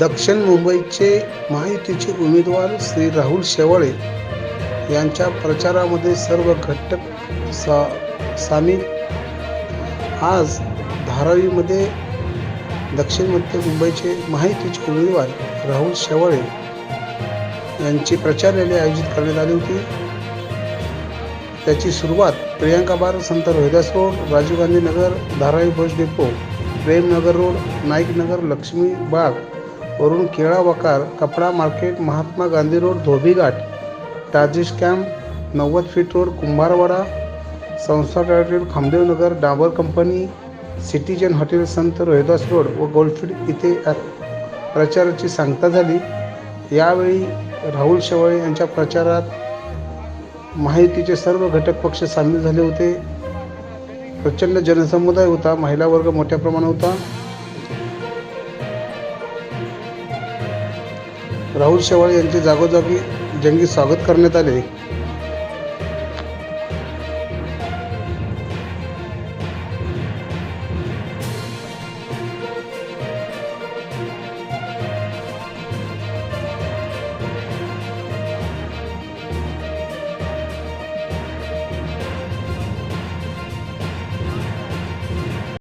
दक्षिण मुंबईचे महायुतीचे उमेदवार श्री राहुल शेवाळे यांच्या प्रचारामध्ये सर्व घटक सा सामील. आज धारावीमध्ये दक्षिण मध्य मुंबईचे महायुतीचे उमेदवार राहुल शेवाळे यांची प्रचार रॅली आयोजित करण्यात आली होती. त्याची सुरुवात Priyanka bar Sant Rohidas road Rajiv Gandhi Nagar Dharavi bus depot Premnagar road Naiknagar Lakshmi Baug वरून केळा वकार कपडा market Mahatma Gandhi road Dhobi Ghat camp नव्वद फीट रोड कुंभारवाडा संस्था road Khamdevnagar Dabur company citizen hotel Sant Rohidas road व goldfield इथे प्रचाराची सांगता झाली. यावेळी राहुल शेवाळे यांच्या प्रचारात माहितीचे सर्व घटक पक्ष सामील झाले होते. प्रचंड जनसमुदाय होता महिला वर्ग मोठ्या प्रमाणात होता. राहुल शेवाळे यांचे जागोजागी जंगी स्वागत करण्यात आले.